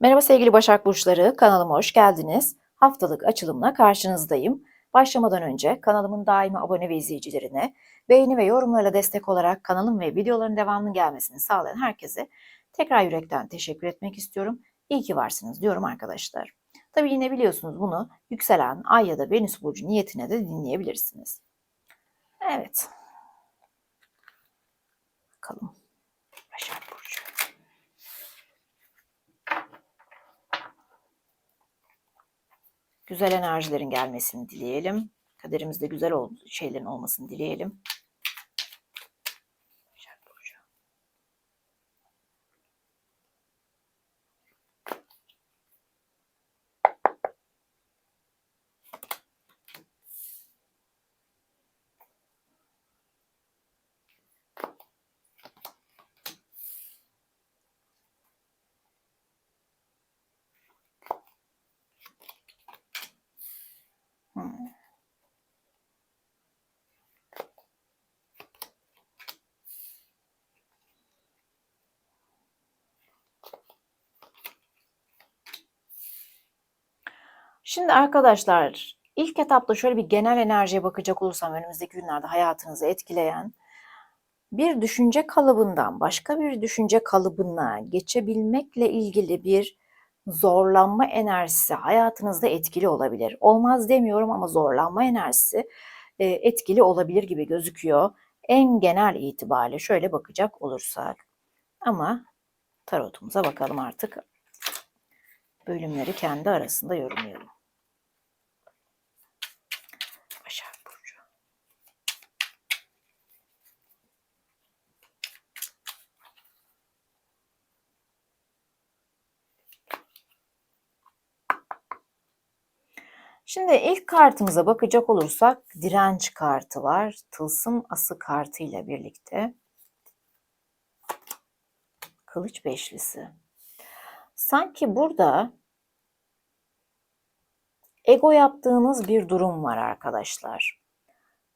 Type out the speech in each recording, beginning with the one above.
Merhaba sevgili Başak Burçları, kanalıma hoş geldiniz. Haftalık açılımla karşınızdayım. Başlamadan önce kanalımın daima abone ve izleyicilerine beğeni ve yorumlarla destek olarak kanalım ve videoların devamının gelmesini sağlayan herkese tekrar yürekten teşekkür etmek istiyorum. İyi ki varsınız diyorum arkadaşlar. Tabii yine biliyorsunuz bunu yükselen ay ya da Venüs burcu niyetine de dinleyebilirsiniz. Evet. Bakalım. Güzel enerjilerin gelmesini dileyelim. Kaderimizde güzel şeylerin olmasını dileyelim. Şimdi arkadaşlar ilk etapta şöyle bir genel enerjiye bakacak olursam önümüzdeki günlerde hayatınızı etkileyen bir düşünce kalıbından başka bir düşünce kalıbına geçebilmekle ilgili bir zorlanma enerjisi hayatınızda etkili olabilir. Olmaz demiyorum ama zorlanma enerjisi e, etkili olabilir gibi gözüküyor. En genel itibariyle şöyle bakacak olursak. Ama tarotumuza bakalım artık. Bölümleri kendi arasında yorumlayalım. Şimdi ilk kartımıza bakacak olursak direnç kartı var. Tılsım ası kartı ile birlikte. Kılıç beşlisi. Sanki burada ego yaptığınız bir durum var arkadaşlar.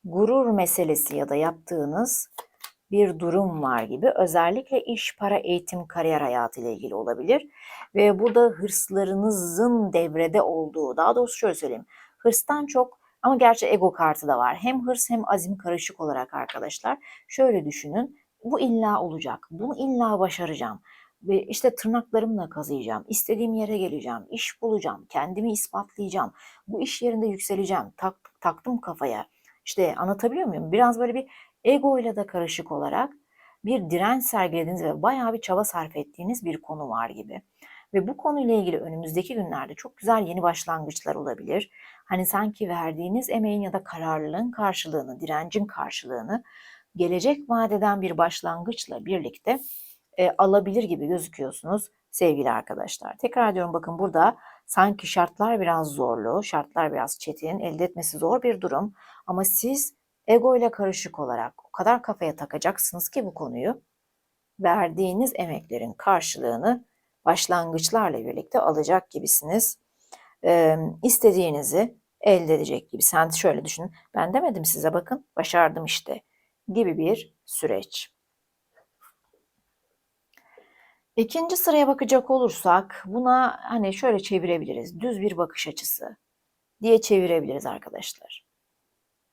Gurur meselesi ya da yaptığınız bir durum var gibi. Özellikle iş, para, eğitim, kariyer hayatı ile ilgili olabilir. Ve burada hırslarınızın devrede olduğu, daha doğrusu şöyle söyleyeyim. Hırstan çok ama gerçi ego kartı da var. Hem hırs hem azim karışık olarak arkadaşlar. Şöyle düşünün. Bu illa olacak. Bunu illa başaracağım. Ve işte tırnaklarımla kazıyacağım. istediğim yere geleceğim. iş bulacağım. Kendimi ispatlayacağım. Bu iş yerinde yükseleceğim. Tak, taktım kafaya. İşte anlatabiliyor muyum? Biraz böyle bir ego ile de karışık olarak bir direnç sergilediğiniz ve bayağı bir çaba sarf ettiğiniz bir konu var gibi. Ve bu konuyla ilgili önümüzdeki günlerde çok güzel yeni başlangıçlar olabilir. Hani sanki verdiğiniz emeğin ya da kararlılığın karşılığını, direncin karşılığını gelecek vadeden bir başlangıçla birlikte e, alabilir gibi gözüküyorsunuz sevgili arkadaşlar. Tekrar diyorum bakın burada sanki şartlar biraz zorlu, şartlar biraz çetin, elde etmesi zor bir durum. Ama siz ego ile karışık olarak o kadar kafaya takacaksınız ki bu konuyu verdiğiniz emeklerin karşılığını başlangıçlarla birlikte alacak gibisiniz. Ee, istediğinizi elde edecek gibi. Sen şöyle düşünün. Ben demedim size bakın başardım işte gibi bir süreç. İkinci sıraya bakacak olursak buna hani şöyle çevirebiliriz. Düz bir bakış açısı diye çevirebiliriz arkadaşlar.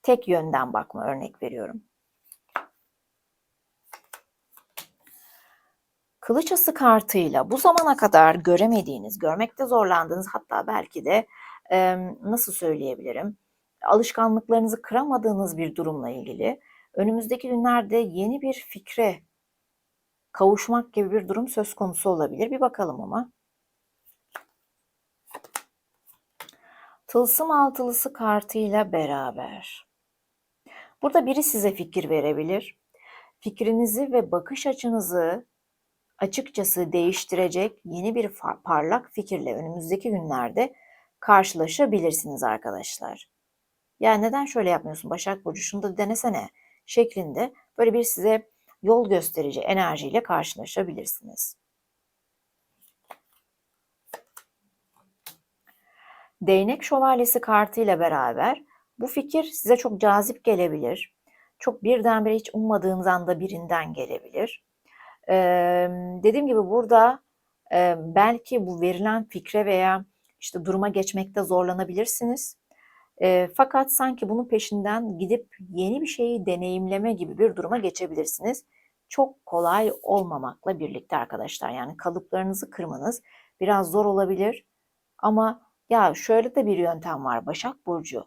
Tek yönden bakma örnek veriyorum. Kılıç ası kartıyla bu zamana kadar göremediğiniz, görmekte zorlandığınız hatta belki de nasıl söyleyebilirim? Alışkanlıklarınızı kıramadığınız bir durumla ilgili önümüzdeki günlerde yeni bir fikre kavuşmak gibi bir durum söz konusu olabilir. Bir bakalım ama. Tılsım altılısı kartıyla beraber. Burada biri size fikir verebilir. Fikrinizi ve bakış açınızı açıkçası değiştirecek yeni bir parlak fikirle önümüzdeki günlerde karşılaşabilirsiniz arkadaşlar. Ya neden şöyle yapmıyorsun Başak Burcu şunu da denesene şeklinde böyle bir size yol gösterici enerjiyle karşılaşabilirsiniz. Değnek şövalyesi kartıyla beraber bu fikir size çok cazip gelebilir. Çok birdenbire hiç ummadığınız anda birinden gelebilir. Ee, dediğim gibi burada Ee, belki bu verilen fikre veya işte duruma geçmekte zorlanabilirsiniz. Ee, fakat sanki bunun peşinden gidip yeni bir şeyi deneyimleme gibi bir duruma geçebilirsiniz. Çok kolay olmamakla birlikte arkadaşlar. Yani kalıplarınızı kırmanız biraz zor olabilir. Ama ya şöyle de bir yöntem var Başak Burcu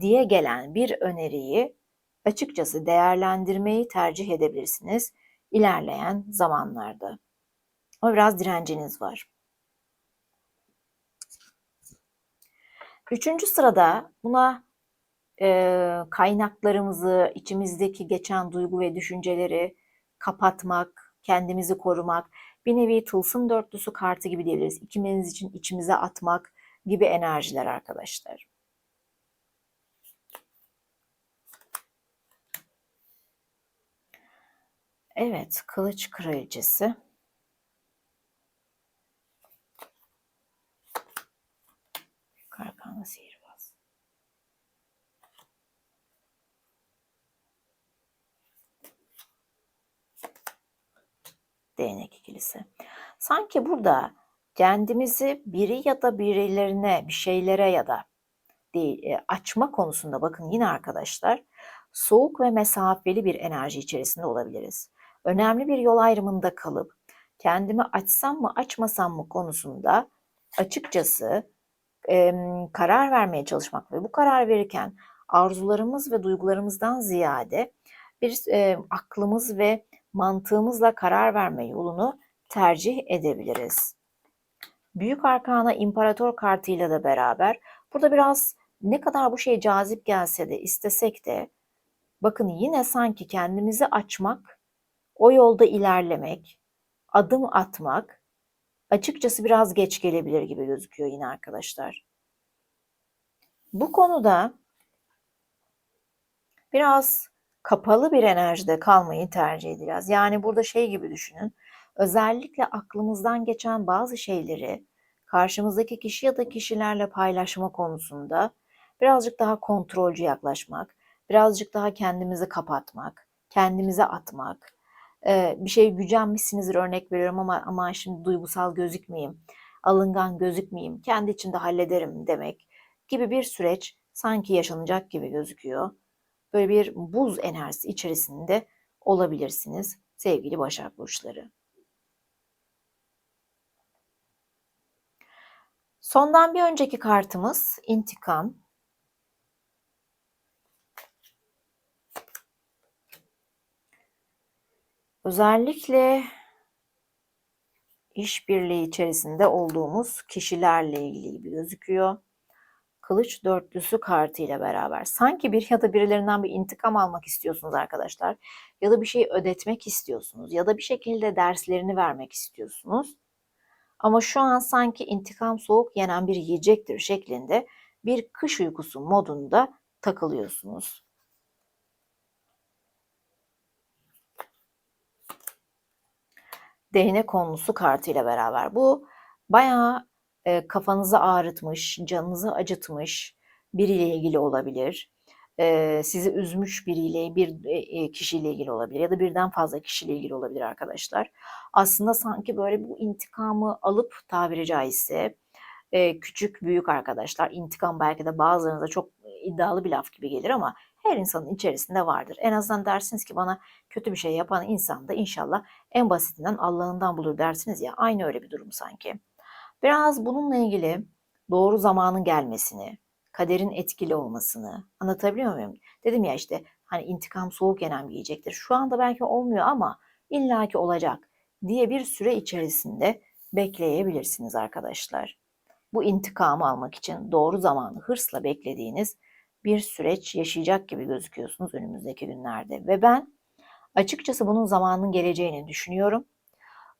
diye gelen bir öneriyi açıkçası değerlendirmeyi tercih edebilirsiniz ilerleyen zamanlarda. Ama biraz direnciniz var. Üçüncü sırada buna e, kaynaklarımızı, içimizdeki geçen duygu ve düşünceleri kapatmak, kendimizi korumak, bir nevi tılsım dörtlüsü kartı gibi diyebiliriz. İkimiz için içimize atmak gibi enerjiler arkadaşlar. Evet, kılıç kraliçesi. Karkanlı sihirbaz. Değnek ikilisi. Sanki burada kendimizi biri ya da birilerine, bir şeylere ya da değil, e, açma konusunda bakın yine arkadaşlar soğuk ve mesafeli bir enerji içerisinde olabiliriz. Önemli bir yol ayrımında kalıp kendimi açsam mı açmasam mı konusunda açıkçası e, karar vermeye çalışmak ve bu karar verirken arzularımız ve duygularımızdan ziyade bir e, aklımız ve mantığımızla karar verme yolunu tercih edebiliriz. Büyük Arkana İmparator kartıyla da beraber burada biraz ne kadar bu şey cazip gelse de istesek de bakın yine sanki kendimizi açmak, o yolda ilerlemek, adım atmak açıkçası biraz geç gelebilir gibi gözüküyor yine arkadaşlar. Bu konuda biraz kapalı bir enerjide kalmayı tercih edeceğiz. Yani burada şey gibi düşünün. Özellikle aklımızdan geçen bazı şeyleri karşımızdaki kişi ya da kişilerle paylaşma konusunda birazcık daha kontrolcü yaklaşmak, birazcık daha kendimizi kapatmak, kendimize atmak, bir şey gücenmişsinizdir örnek veriyorum ama ama şimdi duygusal gözükmeyeyim, alıngan gözükmeyeyim, kendi içinde hallederim demek gibi bir süreç sanki yaşanacak gibi gözüküyor. Böyle bir buz enerjisi içerisinde olabilirsiniz sevgili Başak Burçları. Sondan bir önceki kartımız intikam. Özellikle işbirliği içerisinde olduğumuz kişilerle ilgili gibi gözüküyor. Kılıç dörtlüsü kartı ile beraber. Sanki bir ya da birilerinden bir intikam almak istiyorsunuz arkadaşlar. Ya da bir şey ödetmek istiyorsunuz. Ya da bir şekilde derslerini vermek istiyorsunuz. Ama şu an sanki intikam soğuk yenen bir yiyecektir şeklinde bir kış uykusu modunda takılıyorsunuz. Değnek konusu kartıyla beraber. Bu bayağı e, kafanızı ağrıtmış, canınızı acıtmış biriyle ilgili olabilir. E, sizi üzmüş biriyle, bir e, kişiyle ilgili olabilir ya da birden fazla kişiyle ilgili olabilir arkadaşlar. Aslında sanki böyle bu intikamı alıp tabiri caizse e, küçük büyük arkadaşlar intikam belki de bazılarınıza çok iddialı bir laf gibi gelir ama her insanın içerisinde vardır. En azından dersiniz ki bana kötü bir şey yapan insan da inşallah en basitinden Allah'ından bulur dersiniz ya aynı öyle bir durum sanki. Biraz bununla ilgili doğru zamanın gelmesini, kaderin etkili olmasını anlatabiliyor muyum? Dedim ya işte hani intikam soğuk yenen bir yiyecektir. Şu anda belki olmuyor ama illaki olacak diye bir süre içerisinde bekleyebilirsiniz arkadaşlar. Bu intikamı almak için doğru zamanı hırsla beklediğiniz bir süreç yaşayacak gibi gözüküyorsunuz önümüzdeki günlerde. Ve ben açıkçası bunun zamanının geleceğini düşünüyorum.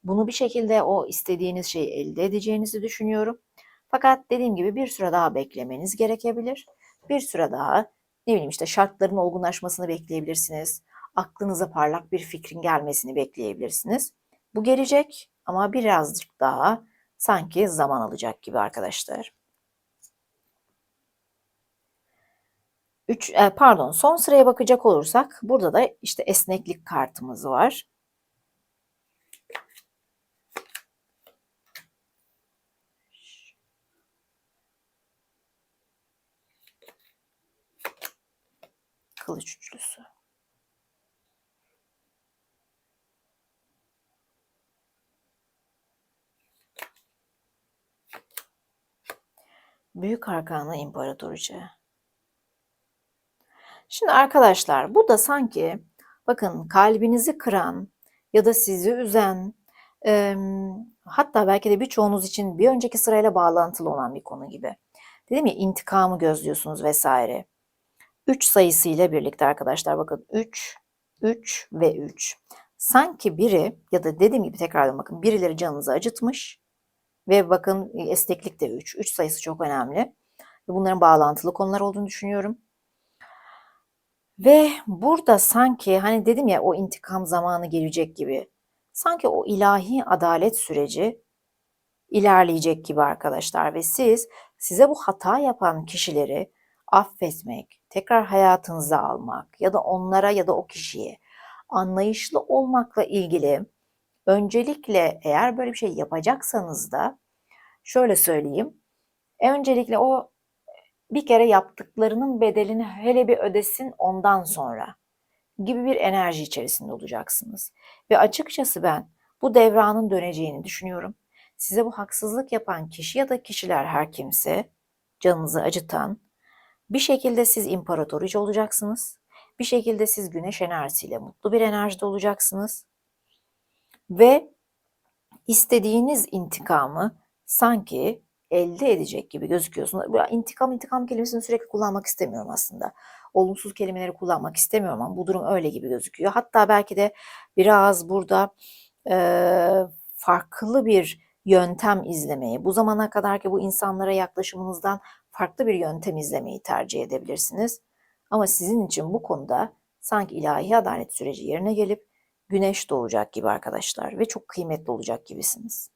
Bunu bir şekilde o istediğiniz şeyi elde edeceğinizi düşünüyorum. Fakat dediğim gibi bir süre daha beklemeniz gerekebilir. Bir süre daha ne bileyim işte şartların olgunlaşmasını bekleyebilirsiniz. Aklınıza parlak bir fikrin gelmesini bekleyebilirsiniz. Bu gelecek ama birazcık daha sanki zaman alacak gibi arkadaşlar. 3 e, pardon son sıraya bakacak olursak burada da işte esneklik kartımız var. Kılıç üçlüsü. Büyük Arkana İmparatoriçe. Şimdi arkadaşlar bu da sanki bakın kalbinizi kıran ya da sizi üzen e, hatta belki de birçoğunuz için bir önceki sırayla bağlantılı olan bir konu gibi. Dedim ya intikamı gözlüyorsunuz vesaire. 3 sayısıyla birlikte arkadaşlar bakın 3, 3 ve 3. Sanki biri ya da dediğim gibi tekrardan bakın birileri canınızı acıtmış ve bakın esneklik de 3. 3 sayısı çok önemli. Bunların bağlantılı konular olduğunu düşünüyorum. Ve burada sanki hani dedim ya o intikam zamanı gelecek gibi. Sanki o ilahi adalet süreci ilerleyecek gibi arkadaşlar ve siz size bu hata yapan kişileri affetmek, tekrar hayatınıza almak ya da onlara ya da o kişiye anlayışlı olmakla ilgili öncelikle eğer böyle bir şey yapacaksanız da şöyle söyleyeyim. Öncelikle o bir kere yaptıklarının bedelini hele bir ödesin ondan sonra gibi bir enerji içerisinde olacaksınız. Ve açıkçası ben bu devranın döneceğini düşünüyorum. Size bu haksızlık yapan kişi ya da kişiler her kimse canınızı acıtan bir şekilde siz imparatoriç olacaksınız. Bir şekilde siz güneş enerjisiyle mutlu bir enerjide olacaksınız. Ve istediğiniz intikamı sanki elde edecek gibi gözüküyorsunuz. Böyle intikam intikam kelimesini sürekli kullanmak istemiyorum aslında. Olumsuz kelimeleri kullanmak istemiyorum ama bu durum öyle gibi gözüküyor. Hatta belki de biraz burada e, farklı bir yöntem izlemeyi, bu zamana kadarki bu insanlara yaklaşımınızdan farklı bir yöntem izlemeyi tercih edebilirsiniz. Ama sizin için bu konuda sanki ilahi adalet süreci yerine gelip güneş doğacak gibi arkadaşlar ve çok kıymetli olacak gibisiniz.